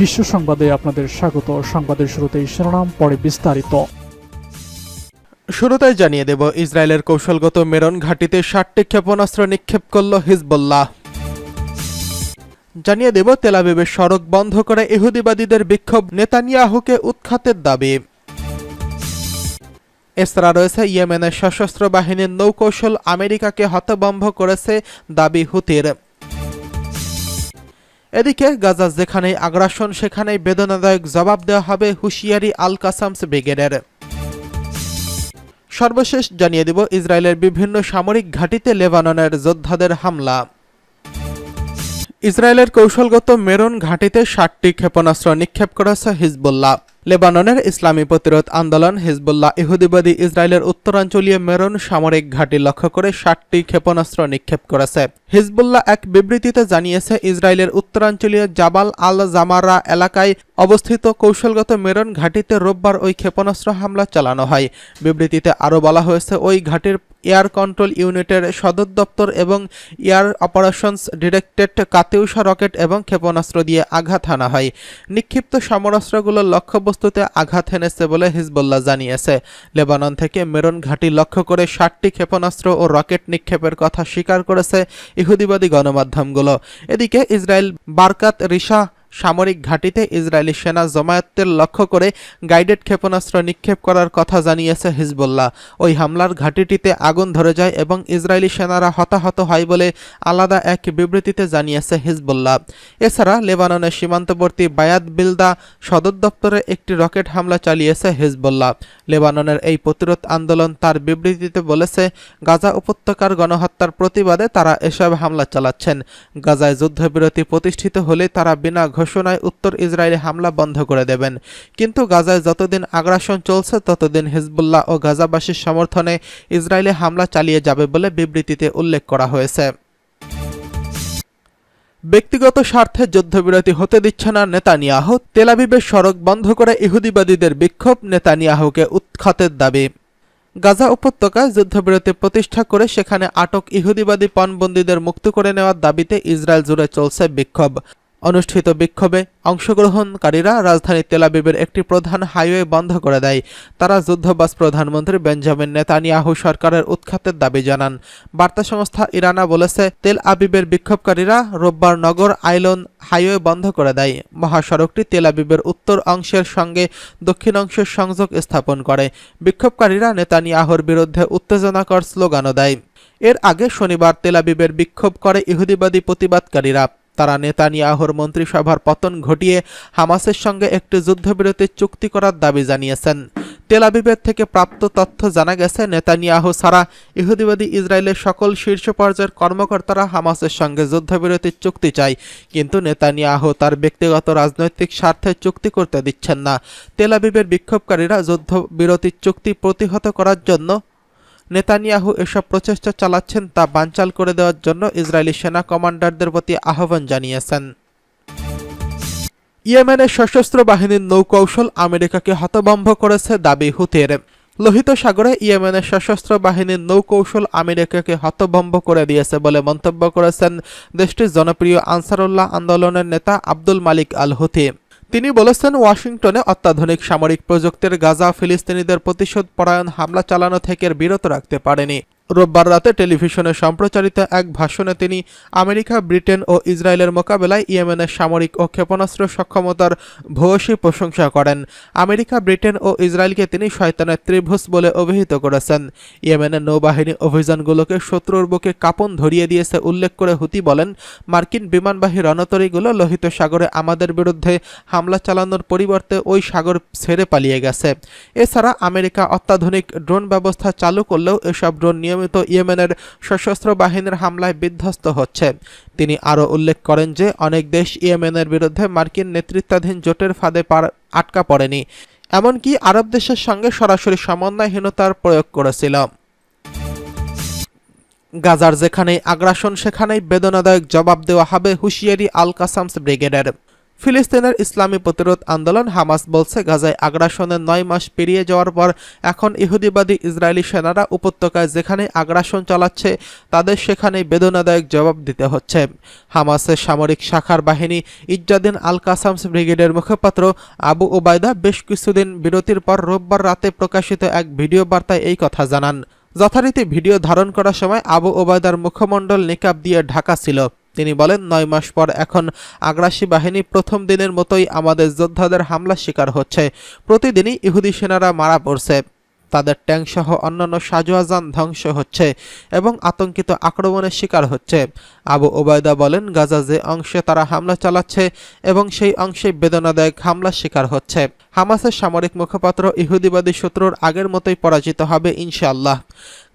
বিশ্ব সংবাদে আপনাদের স্বাগত। সংবাদের শুরুতেই শিরোনাম, পরে বিস্তারিত। শুরুতেই জানিয়ে দেব, ইসরায়েলের কৌশলগত মেরন ঘাঁটিতে ষাটটি ক্ষেপণাস্ত্র নিক্ষেপ করল হিজবুল্লাহ। জানিয়ে দেব তেলাবিবের সড়ক বন্ধ করে ইহুদিবাদীদের বিক্ষোভ নেতানিয়াহুকে উৎখাতের দাবি। এছাড়া রয়েছে ইয়েমেনের সশস্ত্র বাহিনীর নৌকৌশল আমেরিকাকে হতবম্ব করেছে দাবি হুতির। এদিকে গাজা যেখানেই আগ্রাসন, সেখানেই বেদনাদায়ক জবাব দেওয়া হবে হুঁশিয়ারি আল কাসামস ব্রিগেডের। সর্বশেষ জানিয়ে দিব ইসরায়েলের বিভিন্ন সামরিক ঘাঁটিতে লেবাননের যোদ্ধাদের হামলা। ইসরায়েলের কৌশলগত মেরন ঘাঁটিতে ষাটটি ক্ষেপণাস্ত্র নিক্ষেপ করেছে হিজবুল্লাহ। লেবাননের ইসলামী প্রতিরোধ আন্দোলন হিজবুল্লাহ ইহুদিবাদী ইসরায়েলের উত্তরাঞ্চলীয় মেরন সামরিক ঘাঁটি লক্ষ্য করে ষাটটি ক্ষেপণাস্ত্র নিক্ষেপ করেছে। হিজবুল্লাহ এক বিবৃতিতে জানিয়েছে, ইসরায়েলের উত্তরাঞ্চলীয় জাবাল আল জামারা এলাকায় অবস্থিত কৌশলগত মেরন ঘাঁটিতে রোববার ওই ক্ষেপণাস্ত্র হামলা চালানো হয়। বিবৃতিতে আরও বলা হয়েছে, ওই ঘাঁটির এয়ার কন্ট্রোল ইউনিটের সদর দপ্তর এবং air operations directed Katyusha rocket এবং ক্ষেপণাস্ত্র দিয়ে আঘাত হানা হয়। নিক্ষিপ্ত সমরাস্ত্রগুলো লক্ষ্যবস্তুতে আঘাত হেনেছে বলে হিজবুল্লাহ জানিয়েছে। লেবানন থেকে মেরন ঘাঁটি লক্ষ্য করে ষাটটি ক্ষেপণাস্ত্র ও রকেট নিক্ষেপের কথা স্বীকার করেছে ইহুদিবাদী গণমাধ্যমগুলো। এদিকে ইসরায়েল বারকাত রিশা সামরিক ঘাঁটিতে ইসরায়েলি সেনা জমায়েতের লক্ষ্য করে গাইডেড ক্ষেপণাস্ত্র নিক্ষেপ করার কথা জানিয়েছে হিজবুল্লাহ। ওই হামলার ঘাঁটিটিতে আগুন ধরে যায় এবং ইসরায়েলি সেনারা হতাহত হয় বলে আলাদা এক বিবৃতিতে জানিয়েছে হিজবুল্লাহ। এছাড়া লেবাননের সীমান্তবর্তী বায়াত বিলদা সদর দপ্তরে একটি রকেট হামলা চালিয়েছে হিজবুল্লাহ। লেবাননের এই প্রতিরোধ আন্দোলন তার বিবৃতিতে বলেছে, গাজা উপত্যকার গণহত্যার প্রতিবাদে তারা এসব হামলা চালাচ্ছেন। গাজায় যুদ্ধবিরতি প্রতিষ্ঠিত হলে তারা বিনা ঘোষণায় উত্তর ইসরায়েলে হামলা বন্ধ করে দেবেন। কিন্তু গাজায় যতদিন আগ্রাসন চলছে, ততদিন হিজবুল্লাহ ও গাজাবাসীর সমর্থনে ইসরায়েলে হামলা চালিয়ে যাবে বলে বিবৃতিতে উল্লেখ করা হয়েছে। ব্যক্তিগত স্বার্থে যুদ্ধবিরতি হতে দিচ্ছে না নেতানিয়াহু। তেলাবিবের সড়ক বন্ধ করে ইহুদিবাদীদের বিক্ষোভ নেতানিয়াহুকে উৎখাতের দাবি। গাজা উপত্যকায় যুদ্ধবিরতি প্রতিষ্ঠা করে সেখানে আটক ইহুদিবাদী পণবন্দীদের মুক্ত করে নেওয়ার দাবিতে ইসরায়েল জুড়ে চলছে বিক্ষোভ। অনুষ্ঠিত বিক্ষোভে অংশগ্রহণকারীরা রাজধানী তেলাবিবের একটি প্রধান হাইওয়ে বন্ধ করে দেয়। তারা যুদ্ধবাস প্রধানমন্ত্রী বেঞ্জামিন নেতানিয়াহু সরকারের উৎখাতের দাবি জানান। বার্তা সংস্থা ইরানা বলেছে, তেল আবিবের বিক্ষোভকারীরা রোববার নগর আইলন হাইওয়ে বন্ধ করে দেয়। মহাসড়কটি তেল আবিবের উত্তর অংশের সঙ্গে দক্ষিণ অংশের সংযোগ স্থাপন করে। বিক্ষোভকারীরা নেতানিয়াহুর বিরুদ্ধে উত্তেজনাকর স্লোগানও দেয়। এর আগে শনিবার তেলাবিবের বিক্ষোভ করে ইহুদিবাদী প্রতিবাদকারীরা। তারা নেতানিয়াহুর মন্ত্রিসভার পতন ঘটিয়ে হামাসের সঙ্গে একটি যুদ্ধবিরতির চুক্তি করার দাবি জানিয়েছেন। তেলাবিবের থেকে প্রাপ্ত তথ্য জানা গেছে, নেতানিয়াহু ছাড়া ইহুদিবাদী ইসরায়েলের সকল শীর্ষ পর্যায়ের কর্মকর্তারা হামাসের সঙ্গে যুদ্ধবিরতির চুক্তি চায়, কিন্তু নেতানিয়াহু তার ব্যক্তিগত রাজনৈতিক স্বার্থে চুক্তি করতে দিচ্ছেন না। তেলাবিবের বিক্ষোভকারীরা যুদ্ধবিরতির চুক্তি প্রতিহত করার জন্য নেতানিয়াহু এসব প্রচেষ্টা চালাচ্ছেন তা বানচাল করে দেওয়ার জন্য ইসরায়েলি সেনা কমান্ডারদের প্রতি আহ্বান জানিয়েছেন। ইয়েমেনের সশস্ত্র বাহিনীর নৌকৌশল আমেরিকাকে হতভম্ব করেছে দাবি হুতের। লোহিত সাগরে ইয়েমেনের সশস্ত্র বাহিনীর নৌকৌশল আমেরিকাকে হতভম্ব করে দিয়েছে বলে মন্তব্য করেছেন দেশটির জনপ্রিয় আনসারুল্লাহ আন্দোলনের নেতা আব্দুল মালিক আল হুথি তিনি বলেছেন, ওয়াশিংটনে অত্যাধুনিক সামরিক প্রযুক্তির গাজা ফিলিস্তিনিদের প্রতিশোধ পরায়ণ হামলা চালানো থেকে বিরত রাখতে পারেনি। রোববার রাতে টেলিভিশনে সম্প্রচারিত এক ভাষণে তিনি আমেরিকা, ব্রিটেন ও ইসরায়েলের মোকাবেলায় ইয়েমেনের সামরিক ও ক্ষেপণাস্ত্র সক্ষমতার ভূয়সী প্রশংসা করেন। আমেরিকা, ব্রিটেন ও ইসরায়েলকে তিনি শয়তানের ত্রিভুজ বলে অভিহিত করেছেন। ইয়েমেনের নৌবাহিনী অভিযানগুলোকে শত্রুর বুকে কাপন ধরিয়ে দিয়েছে উল্লেখ করে হুতি বলেন, মার্কিন বিমানবাহী রণতরীগুলো লোহিত সাগরে আমাদের বিরুদ্ধে হামলা চালানোর পরিবর্তে ওই সাগর ছেড়ে পালিয়ে গেছে। এছাড়া আমেরিকা অত্যাধুনিক ড্রোন ব্যবস্থা চালু করলেও এসব ড্রোন নিয়মিত ইয়েমেনের সশস্ত্র বাহিনীর হামলায় বিধ্বস্ত হচ্ছে। তিনি আরও উল্লেখ করেন যে, অনেক দেশ ইয়েমেনের বিরুদ্ধে মার্কিন নেতৃত্বাধীন জোটের ফাঁদে আটকা পড়েনি। এমনকি আরব দেশের সঙ্গে সরাসরি সমন্বয়হীনতার প্রয়োগ করেছিল। গাজার যেখানেই আগ্রাসন, সেখানেই বেদনাদায়ক জবাব দেওয়া হবে হুঁশিয়ারি আল কাসামস ব্রিগেডের। ফিলিস্তিনের ইসলামী প্রতিরোধ আন্দোলন হামাস বলছে, গাজায় আগ্রাসনের নয় মাস পেরিয়ে যাওয়ার পর এখন ইহুদিবাদী ইসরায়েলি সেনারা উপত্যকায় যেখানে আগ্রাসন চালাচ্ছে, তাদের সেখানেই বেদনাদায়ক জবাব দিতে হচ্ছে। হামাসের সামরিক শাখার বাহিনী ইজ্জাদিন আল কাসামস ব্রিগেডের মুখপাত্র আবু ওবায়দা বেশ কিছুদিন বিরতির পর রোববার রাতে প্রকাশিত এক ভিডিও বার্তায় এই কথা জানান। যথারীতি ভিডিও ধারণ করার সময় আবু ওবায়দার মুখমণ্ডল নিকাব দিয়ে ঢাকা ছিল। তিনি বলেন, নয় মাস পর এখন আগ্রাসী বাহিনী প্রথম দিনের মতোই আমাদের যোদ্ধাদের হামলা শিকার হচ্ছে। প্রতিদিনই ইহুদি সেনারা মারা পড়ছে। তাদের ট্যাঙ্কসহ অন্যান্য সাজোয়াজান ধ্বংস হচ্ছে এবং আতঙ্কিত আক্রমণের শিকার হচ্ছে। আবু ওবায়দা বলেন, গাজা যে অংশে তারা হামলা চালাচ্ছে এবং সেই অংশে বেদনাদায়ক হামলার শিকার হচ্ছে। হামাসের সামরিক মুখপাত্র ইহুদিবাদী শত্রুর আগের মতোই পরাজিত হবে ইনশাআল্লাহ।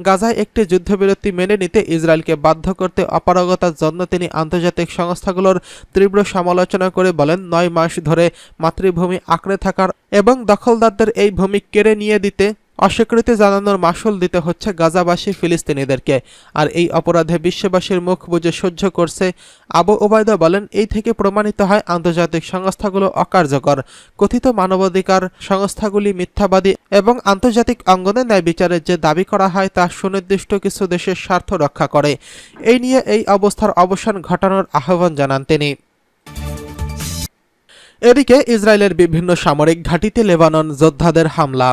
গাজায় একটি যুদ্ধবিরতি মেনে নিতে ইসরায়েলকে বাধ্য করতে অপারগতার জন্য তিনি আন্তর্জাতিক সংস্থাগুলোর তীব্র সমালোচনা করে বলেন, নয় মাস ধরে মাতৃভূমি আঁকড়ে থাকার এবং দখলদারদের এই ভূমি কেড়ে নিয়ে দিতে অস্বীকৃতি জানানোর মাসুল দিতে হচ্ছে গাজাবাসী ফিলিস্তিনিদেরকে। আর এই অপরাধে বিশ্ববাসীর মুখ বুঝে সহ্য করছে আবু ওবায়দা বলেন, এই থেকে প্রমাণিত হয় আন্তর্জাতিক সংস্থাগুলো অকার্যকর। কথিত মানবাধিকার সংস্থাগুলি মিথ্যাবাদী এবং আন্তর্জাতিক অঙ্গনে ন্যায় বিচারের যে দাবি করা হয় তা সুনির্দিষ্ট কিছু দেশের স্বার্থ রক্ষা করে। এই নিয়ে এই অবস্থার অবসান ঘটানোর আহ্বান জানান তিনি। এদিকে ইসরায়েলের বিভিন্ন সামরিক ঘাঁটিতে লেবানন যোদ্ধাদের হামলা।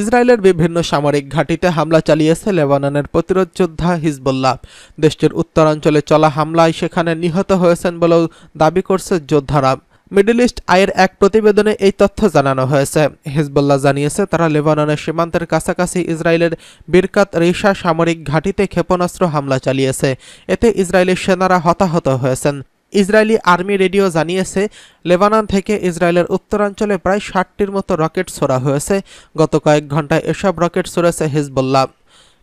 ইসরায়েলের বিভিন্ন সামরিক ঘাঁটিতে হামলা চালিয়েছে লেবাননের প্রতিরোধ যোদ্ধা হিজবুল্লাহ। দেশটির উত্তরাঞ্চলে চলা হামলায় সেখানে নিহত হয়েছেন বলেও দাবি করছে যোদ্ধারা। মিডল ইস্ট আয়ের এক প্রতিবেদনে এই তথ্য জানানো হয়েছে। হিজবুল্লাহ জানিয়েছে, তারা লেবাননের সীমান্তের কাছাকাছি ইসরায়েলের বিরকাত রিসা সামরিক ঘাঁটিতে ক্ষেপণাস্ত্র হামলা চালিয়েছে। এতে ইসরায়েলের সেনারা হতাহত হয়েছেন। ইসরায়েলি আর্মি রেডিও জানিয়েছে, লেবানন থেকে ইসরায়েলের উত্তরাঞ্চলে প্রায় ষাটটির মতো রকেট ছোড়া হয়েছে। গত কয়েক ঘন্টায় এসব রকেট ছড়েছে হিজবুল্লাহ।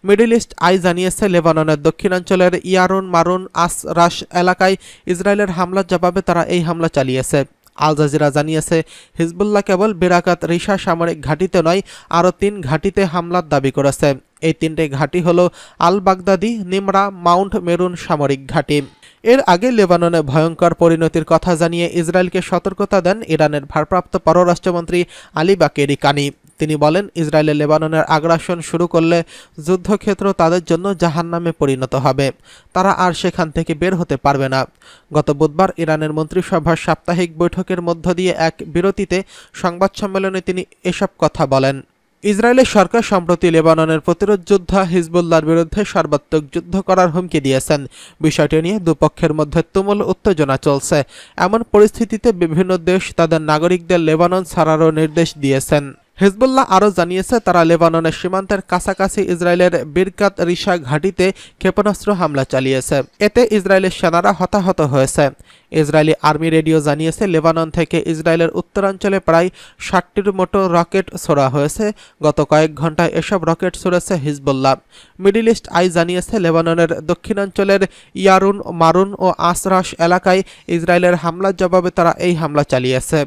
মিডল ইস্ট আই জানিয়েছে, লেবাননের দক্ষিণাঞ্চলের ইয়ারুন মারুন আস রাস এলাকায় ইসরায়েলের হামলার জবাবে তারা এই হামলা চালিয়েছে। আল জাজিরা জানিয়েছে, হিজবুল্লাহ কেবল বিরাকাত রিসা সামরিক ঘাঁটিতে নয়, আরও তিন ঘাঁটিতে হামলার দাবি করেছে। এই তিনটে ঘাঁটি হল Al Baghdadi, Nimra, Mount Meron সামরিক ঘাঁটি। এর আগে লেবাননে ভয়ঙ্কর পরিণতির কথা জানিয়ে ইসরায়েলকে সতর্কতা দেন ইরানের ভারপ্রাপ্ত পররাষ্ট্রমন্ত্রী আলী বাকেরি কানি। তিনি বলেন ইসরায়েলে লেবাননের আগ্রাসন শুরু করলে যুদ্ধক্ষেত্র তাদের জন্য জাহান্নামে পরিণত হবে। তারা আর সেখান থেকে বের হতে পারবে না। গত বুধবার ইরানের মন্ত্রিসভার সাপ্তাহিক বৈঠকের মধ্য দিয়ে এক বিরতিতে সংবাদ সম্মেলনে তিনি এসব কথা বলেন। ইসরায়েলের সরকার সম্প্রতি লেবাননের প্রতিরোধ যোদ্ধা হিজবুল্লার বিরুদ্ধে সর্বাত্মক যুদ্ধ করার হুমকি দিয়েছেন। বিষয়টি নিয়ে দুপক্ষের মধ্যে তুমুল উত্তেজনা চলছে। এমন পরিস্থিতিতে বিভিন্ন দেশ তাদের নাগরিকদের লেবানন ছাড়ারও নির্দেশ দিয়েছেন। হিজবুল্লাহ আরও জানিয়েছে, তারা লেবাননের সীমান্তের কাছাকাছি ইসরায়েলের বিরকাত রিসা ঘাঁটিতে ক্ষেপণাস্ত্র হামলা চালিয়েছে। এতে ইসরায়েলের সেনারা হতাহত হয়েছে। ইসরায়েলি আর্মি রেডিও জানিয়েছে, লেবানন থেকে ইসরায়েলের উত্তরাঞ্চলে প্রায় ষাটটির মতো রকেট ছোড়া হয়েছে। গত কয়েক ঘন্টায় এসব রকেট ছড়েছে হিজবুল্লাহ। মিডিল ইস্ট আই জানিয়েছে, লেবাননের দক্ষিণাঞ্চলের ইয়ারুন মারুন ও আসরাস এলাকায় ইসরায়েলের হামলার জবাবে তারা এই হামলা চালিয়েছে।